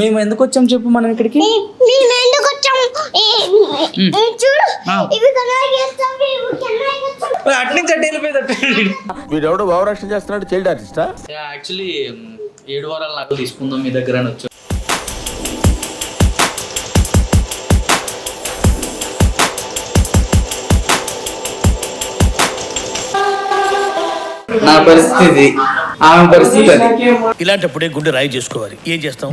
మేము ఎందుకు వచ్చాం చెప్పు మనం ఇక్కడికి? మేము ఎందుకు వచ్చాం? ఈ చూడు. ఇవి కన్నా చేస్తాం ఇవి కన్నా చేస్తాం. అటు నుంచి అటు వెళ్ళిపోయేటట్టు వీడెవడో భావరక్షణ చేస్తున్నాడు చైల్డ్ ఆర్టిస్టా? యాక్చువల్లీ ఏడు వారాలు నాకు తీసుకుందాం మీ దగ్గర అని వచ్చాం. నా పరిస్థితి ఆమె పరిస్థితి అది. ఇలాంటప్పుడే గుండె రాయి చేసుకోవాలి. ఏం చేస్తాం?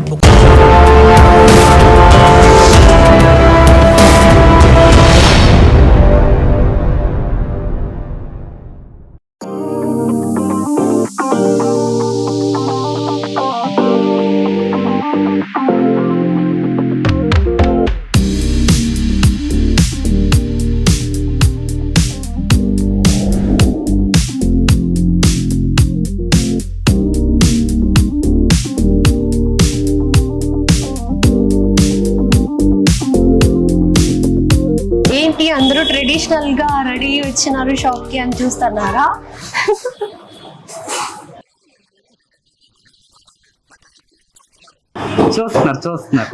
ట్రెడిషనల్గా రెడీ వచ్చినారు షాప్కి అని చూస్తున్నారా? చూస్తున్నారు చూస్తున్నారు.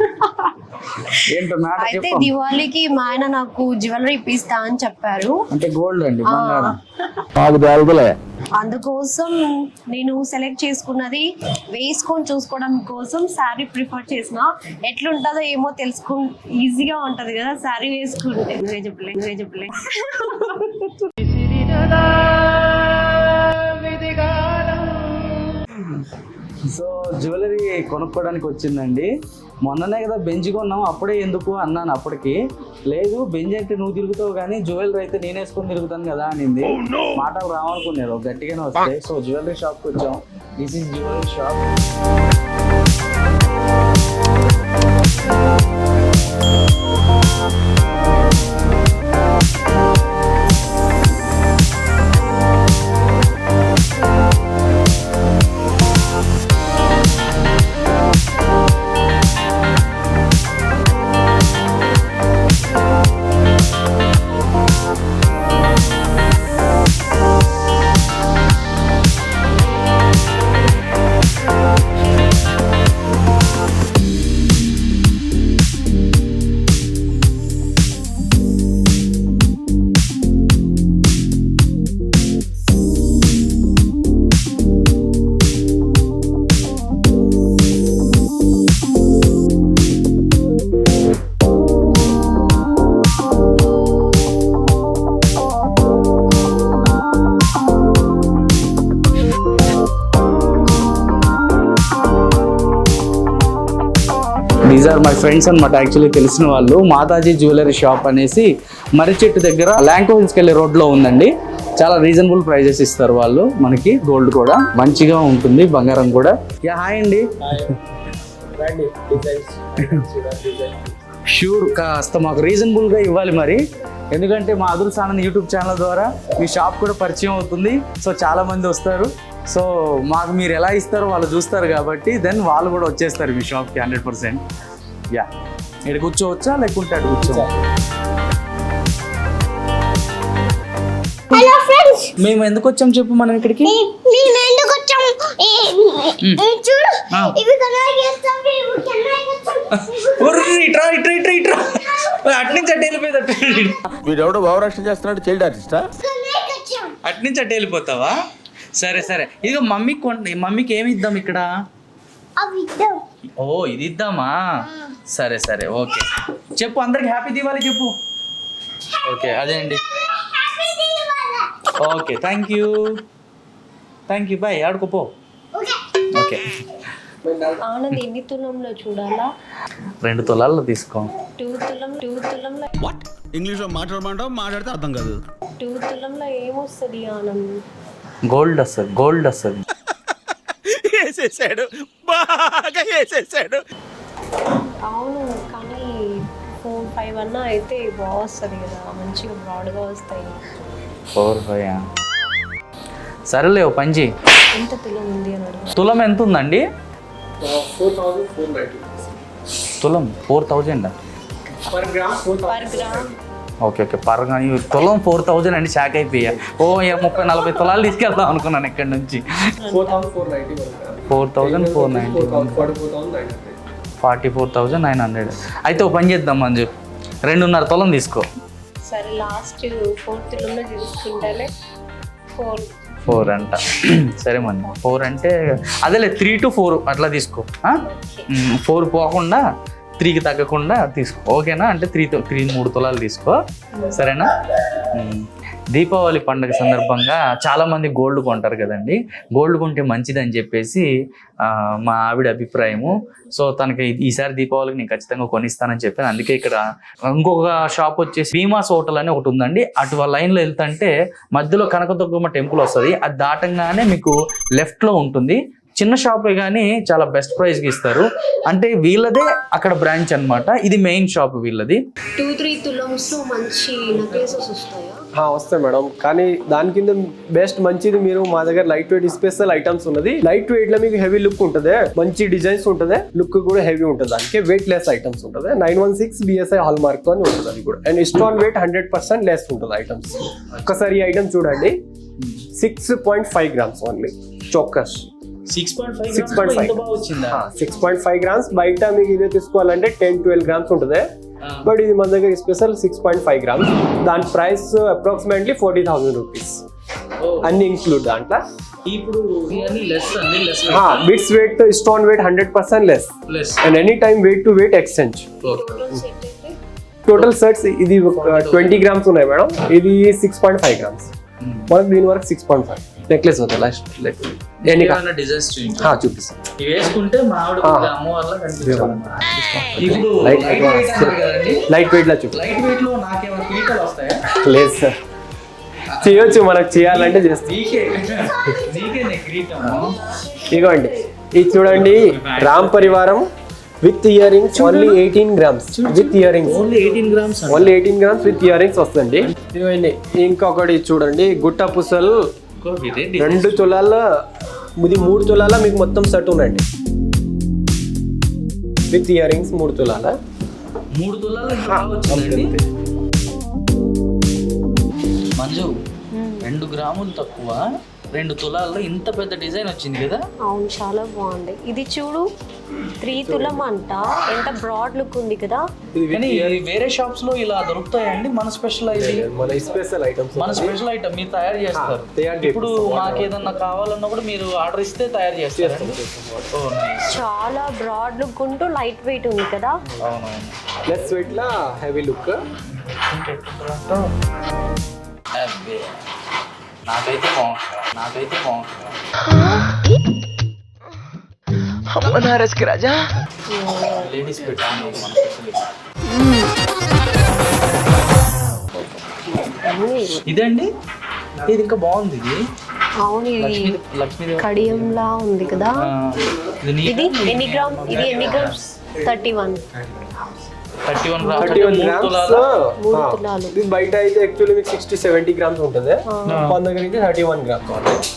అయితే దివాళీకి మా ఆయన నాకు జ్యువెలరీ ఇప్పిస్తా అని చెప్పారు. అంటే గోల్డ్ అండి బంగారం. మాకు తేలదులే అందుకోసం నేను సెలెక్ట్ చేసుకున్నది వేసుకొని చూసుకోవడం కోసం శారీ ప్రిఫర్ చేసిన. ఎట్లుంటుందో ఏమో తెలుసుకో ఈజీగా ఉంటది కదా శారీ వేసుకుంటే. నువ్వే చెప్పలే నువ్వే చెప్పలే సో జ్యువెలరీ కొనుక్కోవడానికి వచ్చిందండి. మొన్ననే కదా బెంచ్ కొన్నాం అప్పుడే ఎందుకు అన్నాను అప్పటికి. లేదు బెంచ్ అంటే నువ్వు తిరుగుతావు కానీ జ్యువెలరీ అయితే నేను వేసుకొని తిరుగుతాను కదా అనింది. మాటలు రావాలనుకున్నారు గట్టిగానే వస్తాయి సో జ్యువెలరీ షాప్కి వచ్చాం. This is jewellery shop. These are friends అనమాట యాక్చువల్లీ తెలిసిన వాళ్ళు మాతాజీ జ్యువెలరీ షాప్ అనేసి మర్రి చెట్టు దగ్గర ల్యాంకో హిల్స్కి వెళ్ళే రోడ్లో ఉందండి. చాలా రీజనబుల్ ప్రైజెస్ ఇస్తారు వాళ్ళు. మనకి గోల్డ్ కూడా మంచిగా ఉంటుంది బంగారం కూడా. యా హాయ్ అండి. షూర్ కాస్త మాకు రీజనబుల్గా ఇవ్వాలి మరి. ఎందుకంటే మా అదుల్ సానంద్ యూట్యూబ్ ఛానల్ ద్వారా మీ షాప్ కూడా పరిచయం అవుతుంది. సో చాలా మంది వస్తారు. సో మాకు మీరు ఎలా ఇస్తారో వాళ్ళు చూస్తారు కాబట్టి దెన్ వాళ్ళు కూడా వచ్చేస్తారు మీ షాప్కి హండ్రెడ్ పర్సెంట్ యా. ఇక్కడ కూర్చోవచ్చా? లేకుంటే అటు కూర్చో హలో ఫ్రెండ్స్ మేము ఎందుకు వచ్చాం చెప్పు మనం ఇక్కడికి? మేము ఎందుకు వచ్చాం? చూడు. ఇవి ఇవి ఇట్రా ఇట్రా ఇట్రా ఇట్రా అటు నుంచి అటు వెళ్ళిపోయేటట్టు వీడెవడో భావరక్షణ చేస్తున్నాడు చైల్డ్ ఆర్టిస్టా కన్నా వచ్చాం. అటు నుంచి అటు వెళ్ళిపోతావా? సరే సరే. ఇదిగో మమ్మీకి మమ్మీకి ఏమి ఇద్దాం ఇక్కడ? ఓ ఇది ఇద్దామా? సరే సరే ఓకే. చెప్పు అందరికి హ్యాపీ దివాలి చెప్పు. ఓకే అదే అండి happy Diwali okay thank you thank you bye ఆడుకోపో okay. Anand ఎన్ని తులంలో చూడాలా? రెండు తులాల్లో తీసుకో. టూ తులం టూ తులంలో వాట్ ఇంగ్లీష్లో మాట్లాడమంటావు? మాట్లాడితే అర్థం కాదు. టూ తులంలో ఏమొస్తుంది ఆనంద్? గోల్డ్ వస్తుంది గోల్డ్ వస్తుంది. వేసేసాడు. బాగా వేసేసాడు. అవును కానీ ఫోర్ ఫైవ్ అన్నా అయితే బాగా వస్తుంది కదా. మంచిగా బ్రాడ్గా వస్తాయి. ఫోర్ ఫైవ్ సరేలే ఓ పంచి. ఎంత తులం ఉంది అని అడుగు. తులం ఎంత ఉందండి? తులం four thousand per gram okay okay. పరంగా ఈ తులం ఫోర్ థౌజండ్ అండి షాక్ అయిపోయా. ఓ ఇక ముప్పై నలభై తులాలు తీసుకెళ్దాం అనుకున్నాను ఇక్కడ నుంచి. Four thousand four ninety forty four thousand nine hundred forty four thousand nine hundred. అయితే ఒక పని చేద్దాం మంజు. రెండున్నర తులం తీసుకో. సరే లాస్ట్ ఫోర్త్ ఫోర్ ఫోర్ అంట. సరే మన ఫోర్ అంటే అదేలే త్రీ టు ఫోర్ అట్లా తీసుకో. ఫోర్ పోకుండా త్రీకి తగ్గకుండా తీసుకో. ఓకేనా? అంటే త్రీ త్రీ మూడు తులాలు తీసుకో. సరేనా? మ్మ్. దీపావళి పండుగ సందర్భంగా చాలామంది గోల్డ్ కొంటారు కదండి. గోల్డ్ కొంటే మంచిది అని చెప్పేసి మా ఆవిడ అభిప్రాయము. సో తనకి ఈసారి దీపావళికి నేను ఖచ్చితంగా కొనిస్తానని చెప్పాను. అందుకే ఇక్కడ ఇంకొక షాప్ వచ్చేసి భీమాస్ హోటల్ అని ఒకటి ఉందండి. అటు లైన్లో వెళ్తుంటే మధ్యలో కనకదుర్గమ్మ టెంపుల్ వస్తుంది. అది దాటంగానే మీకు లెఫ్ట్లో ఉంటుంది. చిన్న షాపే కానీ చాలా బెస్ట్ ప్రైస్కి ఇస్తారు. అంటే వీళ్ళదే అక్కడ బ్రాంచ్ అన్నమాట. ఇది మెయిన్ షాప్ వీళ్ళది. టూ త్రీ తులమ్స్ మంచి నెక్లెసెస్ వస్తాయా? వస్తాయి మేడం. కానీ దాని కింద బెస్ట్ మంచిది మీరు మా దగ్గర లైట్ వెయిట్ స్పెషల్ ఐటమ్స్ ఉన్నది. లైట్ వెయిట్లో మీకు హెవీ లుక్ ఉంటుంది. మంచి డిజైన్స్ ఉంటుంది. లుక్ కూడా హెవీ ఉంటుంది దానికి. వెయిట్ లెస్ ఐటమ్స్ ఉంటుంది నైన్ వన్ సిక్స్ బిఎస్ఐ హాల్ మార్క్తో ఉంటుంది అది కూడా. And stone weight hundred percent less ఉంటుంది ఐటమ్స్ ఒక్కసారి ఈ ఐటమ్ చూడండి. Six point five grams only chokers six point five six point five grams బయట మీకు ఇదే తీసుకోవాలంటే టెన్ ట్వెల్వ్ గ్రామ్స్ ఉంటుంది. బట్ ఇది మన దగ్గర special six point five grams. దాని price approximately forty thousand rupees. అన్ని ఇంక్లూడ్ దాంట్లో. ఇప్పుడు bits weight stone weight hundred percent less and any time weight to weight exchange total sets ఇది twenty grams ఉన్నాయి మేడం. ఇది సిక్స్ పాయింట్ ఫైవ్ గ్రామ్స్ మనకు దీని వరకు సిక్స్ పాయింట్ ఫైవ్ నెక్లెస్ అవుతుంది లాస్ట్ ఆ, చూపిస్తాను లైట్ వెయిట్ లా చూపి. లేదు సార్. చేయొచ్చు మనకు చేయాలంటే చేస్తాం. ఇదిగోండి. ఇది చూడండి రామ్ పరివారం with ear rings only eighteen grams with ear rings only eighteen grams only eighteen grams with ear rings వస్తుంది. ఇంకొకటి చూడండి గుట్ట పుసలు రెండు తులాల ఇది మూడు తులాల మీకు మొత్తం సెట్ ఉందండి. విత్ ఇయర్ రింగ్స్ మూడు తులాల. మూడు తులాలు మంజు రెండు గ్రాములు తక్కువ. రెండు తులాల్లో ఇంత పెద్ద డిజైన్ వచ్చింది కదా? అవును చాలా బాగుంది. ఇది చూడు త్రీ తులం అంట ఎంత బ్రాడ్ లుక్ ఉంది కదా. కానీ వేరే షాప్స్లో ఇలా దొరుకుతాయండి మన స్పెషల్ ఇది. మన స్పెషల్ ఐటమ్స్ మన స్పెషల్ ఐటమ్ మీరు తయారు చేస్తారు. ఇప్పుడు మాకు ఏదన్నా కావాలన్నా కూడా మీరు ఆర్డర్ ఇస్తే తయారు చేస్తారు చాలా బ్రాడ్ లుక్ ఉంటూ లైట్ వెయిట్ ఉంది కదా. అవునవును. లెస్ వెయిట్ లా హెవీ లుక్ అబ్బే. నాకైతే బాగుంటుంది నాకైతే బాగుంటుంది లేడీస్ పెట్టాను మన special. ఇదండి? ఇది ఇంకా బాగుంది ఇది. అవును ఇది కడియంలా ఉంది కదా. ఇది ఎన్ని గ్రామ్ ఇది ఎన్ని grams thirty one. Thirty one thirty grams? ఇది బయట అయితే యాక్చువల్లీ మీకు సిక్స్టీ సెవెంటీ గ్రామ్స్ ఉంటుంది. మన దగ్గర అయితే thirty one grams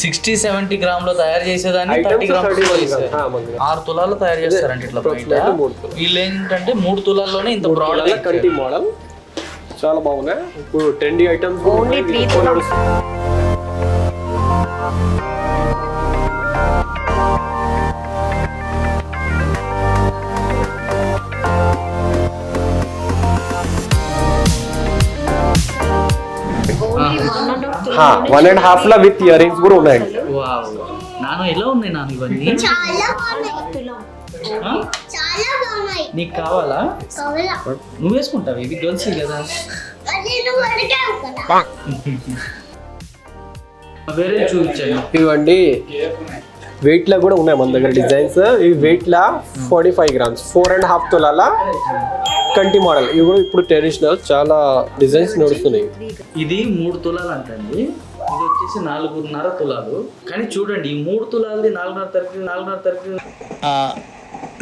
sixty seventy గ్రామ్లో తయారు చేసేదాన్ని థర్టీ గ్రామ్స్ 31 లో grams. చేశారు. ఆ, మన దగ్గర. ఆరు తులాలు తయారు చేస్తారండి ఇట్లా బయట. వీళ్ళు ఏంటంటే మూడు తులాల్లోనే ఇంత బ్రాడ్ కంటి మోడల్. చాలా బాగున్నాయి. ఇప్పుడు trendy items Only three one and half one and half law with ear rings కూడా ఉన్నాయండి. వావ్. నాన్న ఎలా ఉన్నాయి నాన్న ఇవన్నీ? చాలా బాగున్నాయి? చాలా బాగున్నాయి. నీకు కావాలా? కావాలా? నువ్వు వేసుకుంటావు? ఇవి గర్ల్స్ కదా. వేరే చూపించండి. ఇవ్వండి. వెయిట్ లా కూడా ఉన్నాయి మన దగ్గర డిజైన్స్ ఇవి weight law forty five grams four and half తులాల కంటి మోడల్ ఇవి కూడా ఇప్పుడు ట్రెడిషనల్ చాలా డిజైన్స్ నడుస్తున్నాయి. ఇది మూడు తులాలు అంటండి. ఇది వచ్చేసి నాలుగున్నర తులాలు. కానీ చూడండి ఈ మూడు తులాలది నాలుగున్నర తరగతి నాలుగున్నర తరగతి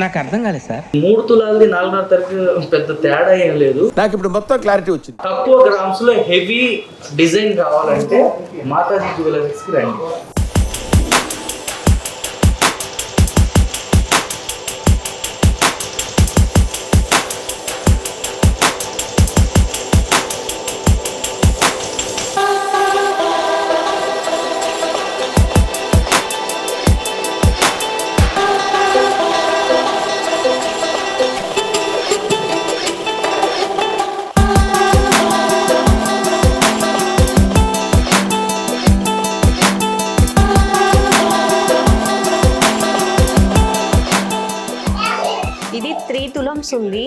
నాకు అర్థం కాలేదు సార్. మూడు తులాలది నాలుగున్నర తరగతి పెద్ద తేడా ఏం లేదు. నాకు ఇప్పుడు మొత్తం క్లారిటీ వచ్చింది. తక్కువ గ్రామ్స్లో హెవీ డిజైన్ కావాలంటే మాతాజీ జ్యువెలరీస్కి రండి. తులమ్స్ ఉంది.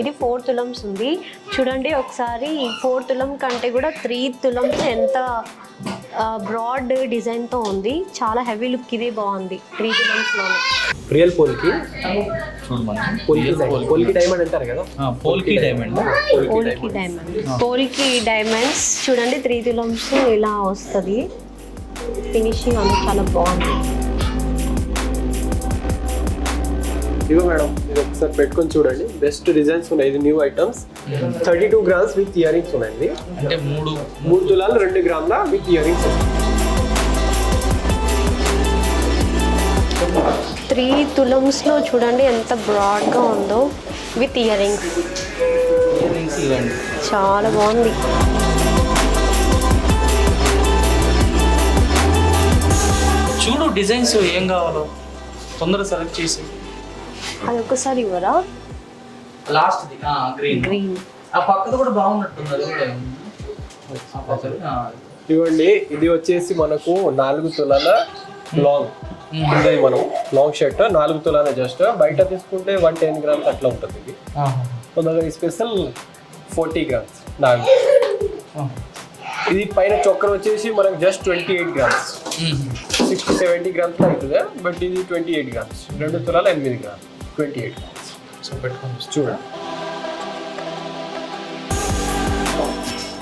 ఇది ఫోర్ తులమ్స్ ఉంది. చూడండి ఒకసారి ఫోర్ తులం కంటే కూడా త్రీ తులమ్స్ ఎంత బ్రాడ్ డిజైన్తో ఉంది. చాలా హెవీ లుక్ ఇదే బాగుంది. త్రీ తులమ్స్లోనే రియల్ పోల్కి? పోల్కి డైమండ్ అంటారు కదా? Polki diamond polki diamond polki diamonds చూడండి త్రీ తులమ్స్ ఇలా వస్తుంది. ఫినిషింగ్ అంతా చాలా బాగుంది. ఇదిగో మేడం ఇది ఒకసారి పెట్టుకొని చూడండి. బెస్ట్ డిజైన్స్ ఉన్నాయి. ఇది new items thirty two grams with ear rings ఉన్నాయండి అంటే మూడు మూడు తులాలు రెండు గ్రాముల విత్ ఇయర్ రింగ్స్ త్రీ తులమ్స్లో చూడండి ఎంత బ్రాడ్గా ఉందో. విత్ ఇయర్ రింగ్స్ చాలా బాగుంది. చూడు డిజైన్స్ ఏం కావాలో. తొందరగా సెలెక్ట్ చేసి అది ఒక్కసారి ఇవ్వరా? Last green. గ్రీన్. ఆ పక్కది కూడా బాగున్నట్టుంది. ఇవ్వండి ఇది వచ్చేసి మనకు నాలుగు తులాల లాంగ్ ఉండేది మనం లాంగ్ షర్ట్ నాలుగు తులాల జస్ట్ బయట తీసుకుంటే వన్ టెన్ గ్రామ్స్ అట్లా ఉంటుంది ఇది. ఆహా. కొందరు స్పెషల్ ఫోర్టీ గ్రామ్స్ నాలుగు. ఇది పైన చొక్కర్ వచ్చేసి మనకు just twenty eight grams. Sixty seventy grams అవుతుంది బట్ ఇది ట్వంటీ ఎయిట్ గ్రామ్స్ రెండు తులాల ఎనిమిది grams twenty eight grams so పెట్టుకోండి. చూడండి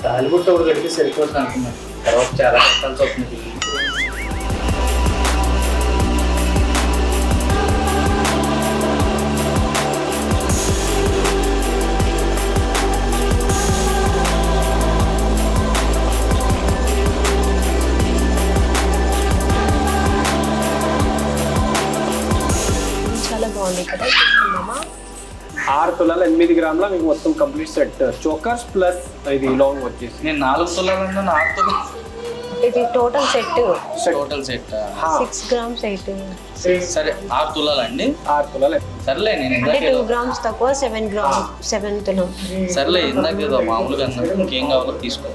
తాలిబుట్ట కూడా కడిగి సరిపోతుంది అనుకున్నాను. తర్వాత చాలా కష్టాలు అవుతుంది ఎనిమిది గ్రాముల మీకు మొత్తం కంప్లీట్ సెట్ చోకర్స్ ప్లస్ ఇది లాంగ్ వచ్చేసి. నేను నాలుగు తులాలన్నా నాలుగు తులాలు ఇది total set total set six grams eight సరే ఆరు తులాలండి. ఆరు తులాల. సర్లే నేను అంటే ఇందాక టూ గ్రామ్స్ తక్కువ సెవెన్ గ్రామ్ సెవెన్ తులం. సర్లే ఇందాక ఏదో మామూలుగా అన్నాను ఇంకేం కావాలో తీసుకో.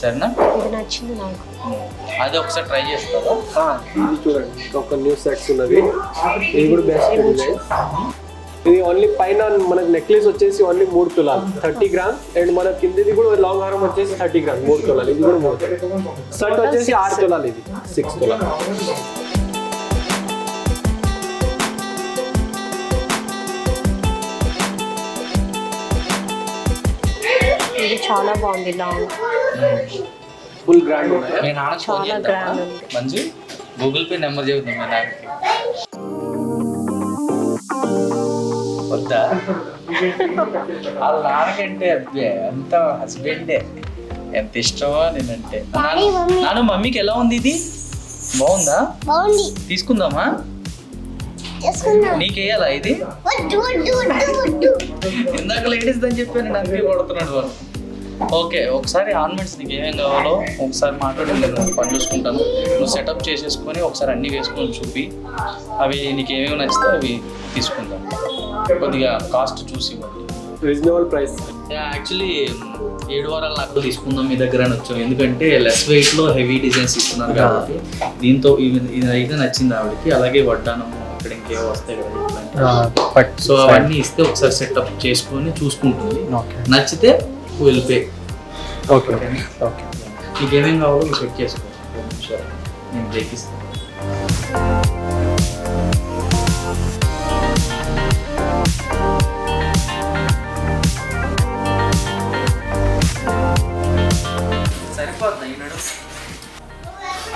సరేనా? ఇది నచ్చింది నాకు. అది ఒకసారి ట్రై చేస్తావా? ఆ, ఇది చూడండి. ఒక న్యూ సెట్స్ ఉన్నది. ఇది కూడా బెస్ట్ ఇది ఓన్లీ పైన మనకి నెక్లెస్ వచ్చేసి ఓన్లీ మూడు తులాలు. థర్టీ గ్రామ్స్ అండ్ మన కిందది కూడా లాంగ్ హారం వచ్చేసి థర్టీ గ్రామ్స్ మూడు తులాలు. ఇది కూడా మూడు షర్ట్ వచ్చేసి ఆరు తులాలు ఇది. సిక్స్ తులాలు. ఇది చాలా బాగుంది లాంగ్ ఫుల్ గ్రాండ్ ఉన్నాయి మీ నాన్న ఫోన్ చాలా చేద్దామా? grand ఉంది. మంజు గూగుల్ పే నెంబర్ చెబుతాం వద్దా వాళ్ళ నాన్నకంటే అబ్బే అంత హస్బెండే ఎంత ఇష్టమో నేనంటే. నాన్న మమ్మీకి ఎలా ఉంది ఇది? బాగుందా? బాగుంది. తీసుకుందామా? నీకేయాలా ఇది? ఇందాక లేడీస్ అని చెప్పి నేను అందుకే కొడుతున్నాడు వాళ్ళు ఓకే ఒకసారి ఆర్నమెంట్స్ నీకు ఏమేం కావాలో ఒకసారి మాట్లాడి నేను పని చూసుకుంటాను. నువ్వు సెటప్ చేసేసుకొని ఒకసారి అన్నీ వేసుకొని చూపి అవి నీకు ఏమేమి నచ్చితే అవి తీసుకుంటాను కొద్దిగా కాస్ట్ చూసి ఇవ్వండి రీజనబుల్ ప్రైస్ యాక్చువల్లీ ఏడు వారాలు నాకు తీసుకుందాం మీ దగ్గర అని వచ్చాం. ఎందుకంటే లెస్ వెయిట్లో హెవీ డిజైన్స్ ఇస్తున్నారు కాబట్టి దీంతో ఇవి- ఇది అయితే నచ్చింది ఆవిడకి. అలాగే వడ్డానము ఇక్కడ ఇంకేవో వస్తాయి కదా. సో అవన్నీ ఇస్తే ఒకసారి సెటప్ చేసుకొని చూసుకుంటుంది. నచ్చితే విల్ పే ఓకే ఓకే నీకు ఏమేం కావాలో నువ్వు సెట్ చేసుకో. ఒక నిమిషం. నేను బ్రేక్ ఇస్తాను సరిపోతుంది.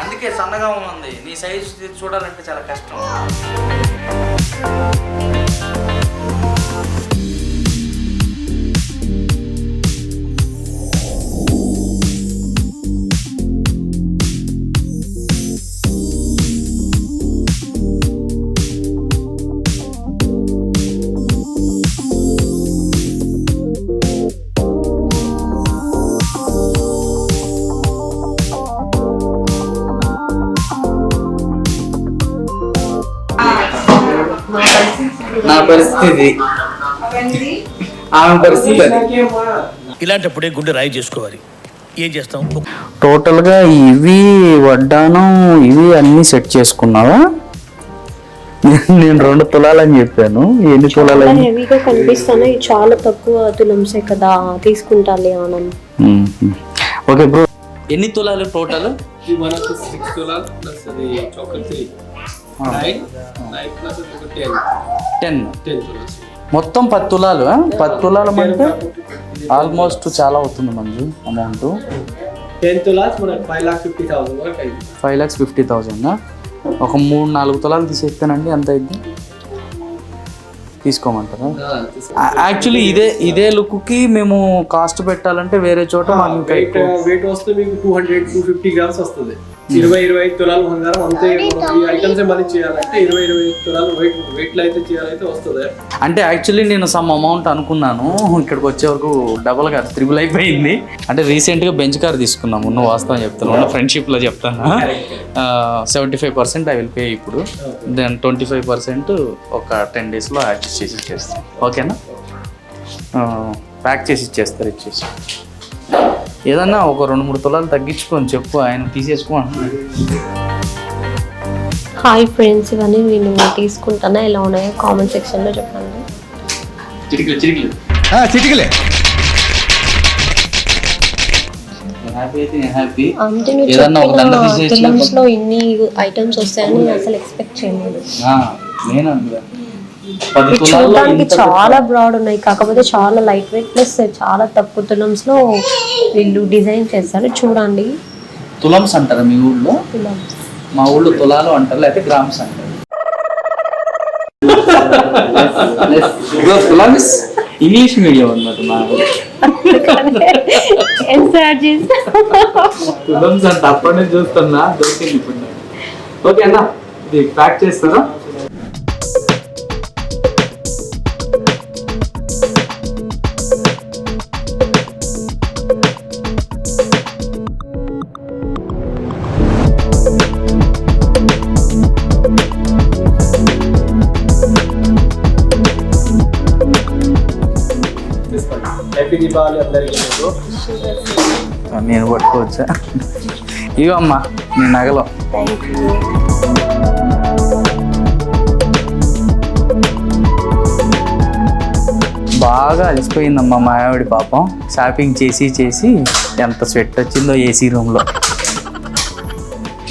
అందుకే సన్నగా ఉంది. నీ సైజు చూడాలంటే చాలా కష్టం. నా పరిస్థితి. ఆమె పరిస్థితి అది. ఇలాంటప్పుడే గుండె రాయి చేసుకోవాలి. ఏం చేస్తాం? టోటల్గా ఇవి వడ్డానం ఇవి అన్నీ సెట్ చేసుకున్నావా? నేను రెండు తులాలని చెప్పాను. ఎన్ని తులాలని? హెవీగా కనిపిస్తున్నాయి చాలా తక్కువ తులంసే కదా. తీసుకుంటాలి ఆనంద్. Okay bro. ఎన్ని తులాలు టోటల్? ఇది మనకు సిక్స్ తులాల్ ప్లస్ అది chocolate three nine nine plus ten ten. Ten tolas మొత్తం పది తులాలు? పది తులాలు అంటే ఆల్మోస్ట్ చాలా అవుతుంది మంజు అమౌంట్. టెన్ తులాస్ మనకు ఫైవ్ లాక్ ఫిఫ్టీ థౌసండ్ వరకు అయింది. ఫైవ్ ల్యాక్స్ ఫిఫ్టీ థౌజండ్ ఒక మూడు నాలుగు తులాలు తీసేస్తానండి ఎంత అయింది? తీసుకోమంటారా? యాక్చువల్లీ ఇదే ఇదే లుక్కి మేము కాస్ట్ పెట్టాలంటే వేరే చోట ఎక్కువ వెయిట్ వస్తే మీకు two hundred two fifty grams వస్తుంది. ఇరవై ఇరవై ఐదు తులాలు బంగారం అంతే ఈ ఐటమ్స్ మనీ చేయాలంటే ఇరవై ఇరవై ఐదు తులాలు వెయిట్ వెయిట్లో అయితే చేయాలైతే వస్తుంది. అంటే యాక్చువల్లీ నేను సమ్ అమౌంట్ అనుకున్నాను. ఇక్కడికి వచ్చే వరకు డబల్ కాదు త్రిబుల్ అయిపోయింది. అంటే రీసెంట్గా బెంచ్ కార్ తీసుకున్నాము. ఉన్న వాస్తవం చెప్తాను ఉన్న ఫ్రెండ్షిప్లో చెప్తాను. Seventy five percent I will pay ఇప్పుడు. దెన్ ట్వంటీ ఫైవ్ పర్సెంట్ ఒక టెన్ డేస్లో అడ్జస్ట్ చేసి ఇచ్చేస్తాను ఓకేనా ప్యాక్ చేసి ఇచ్చేస్తారు ఇచ్చేసి ఏదన్నా ఒక రెండు మూడు తులాలు తగ్గించుకొని చెప్పు ఆయన తీసేసుకో అంటున్నాడు. హాయ్ ఫ్రెండ్స్ ఇవన్నీ నేను తీసుకుంటానా? ఎలా ఉన్నాయో కామెంట్ సెక్షన్లో చెప్పండి. చిటికలు చిటికలు. చిటికలే. హ్యాపీ అయితే నేను హ్యాపీ అంటే నువ్వు ఏదన్నా ఒక దండ చెప్పిన తీసేసి తులమ్స్లో ఇన్ని ఐటమ్స్ వస్తాయని నేను అసలు ఎక్స్పెక్ట్ చేయలేదు. ఆ, నేను అందులో పది తులాల్లో చూడడానికి ఇంత చాలా బ్రాడ్ ఉన్నాయి. కాకపోతే చాలా లైట్ వెయిట్ ప్లస్ చాలా తక్కువ తులమ్స్లో వీళ్ళు డిజైన్ చేస్తారు చూడండి. తులమ్స్ అంటారా మీ ఊళ్ళో? మా ఊళ్ళో తులాలు అంటారు లేకపోతే గ్రామ్స్ అంటారు. తులమ్స్. ఇంగ్లీష్ మీడియం అన్నమాట మా తులమ్స్ అంటే అప్పటి నుంచి చూస్తున్నా దొరికింది ఇప్పుడు. ఓకే అన్న ఇది ప్యాక్ చేస్తారా? దీపావళి అందరికీ. నేను పట్టుకోవచ్చా? ఇవో అమ్మా నీ నగలో. బాగా అలసిపోయిందమ్మా మా ఆవిడ పాపం. షాపింగ్ చేసి చేసి ఎంత స్వెట్ వచ్చిందో ఏసీ రూమ్లో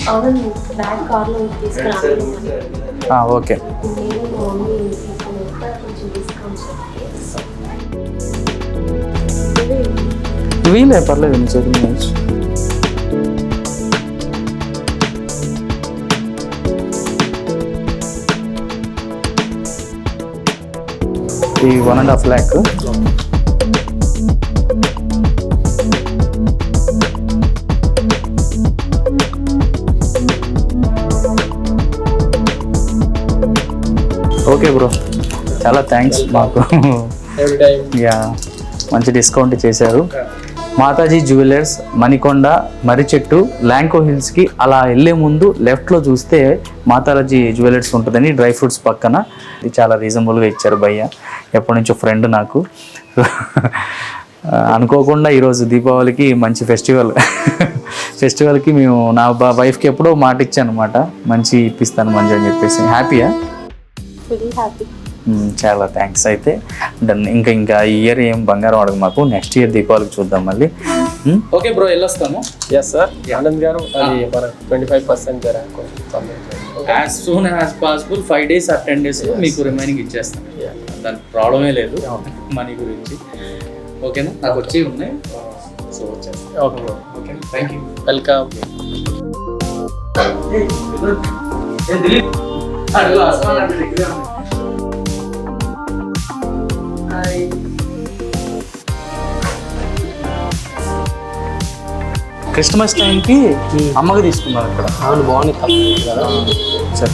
అవును బ్యాగ్ కార్లో తీసుకురాను ఓకే. వీలే పర్లేదు నీ చేతులు. ఈ one and half lakh okay bro. చాలా థ్యాంక్స్ మాకు. యా మంచి డిస్కౌంట్ చేశారు. మాతాజీ జ్యువెలర్స్ మణికొండ మర్రిచెట్టు ల్యాంకో హిల్స్కి అలా వెళ్ళే ముందు లెఫ్ట్లో చూస్తే మాతాజీ జ్యువెలర్స్ ఉంటుందని డ్రై ఫ్రూట్స్ పక్కన. ఇది చాలా రీజనబుల్గా ఇచ్చారు భయ్య. ఎప్పటి నుంచో ఫ్రెండ్ నాకు. అనుకోకుండా ఈరోజు దీపావళికి మంచి ఫెస్టివల్. ఫెస్టివల్కి మేము నా వైఫ్కి ఎప్పుడో మాట ఇచ్చాను అనమాట మంచి ఇప్పిస్తాను మంచి అని చెప్పేసి. హ్యాపీయా? ఫుల్ హ్యాపీ చాలా థ్యాంక్స్ అయితే డన్ ఇంకా ఇంకా ఈ ఇయర్ ఏం బంగారం అడగ మాకు నెక్స్ట్ ఇయర్ దీపావళికి చూద్దాం మళ్ళీ ఓకే బ్రో వెళ్ళొస్తాము ఎస్ సార్ ఆనంద్ గారు అది మన twenty five percent. As soon as possible five days or ten days మీకు రిమైనింగ్ ఇచ్చేస్తాను దానికి ప్రాబ్లమే లేదు మనీ గురించి ఓకేనా నాకు వచ్చి ఉన్నాయి సో వచ్చేస్తాను okay okay thank you welcome Christmas టైంకి అమ్మకి తీసుకున్నారు ఇక్కడ. అవును బాగుంది. సరే.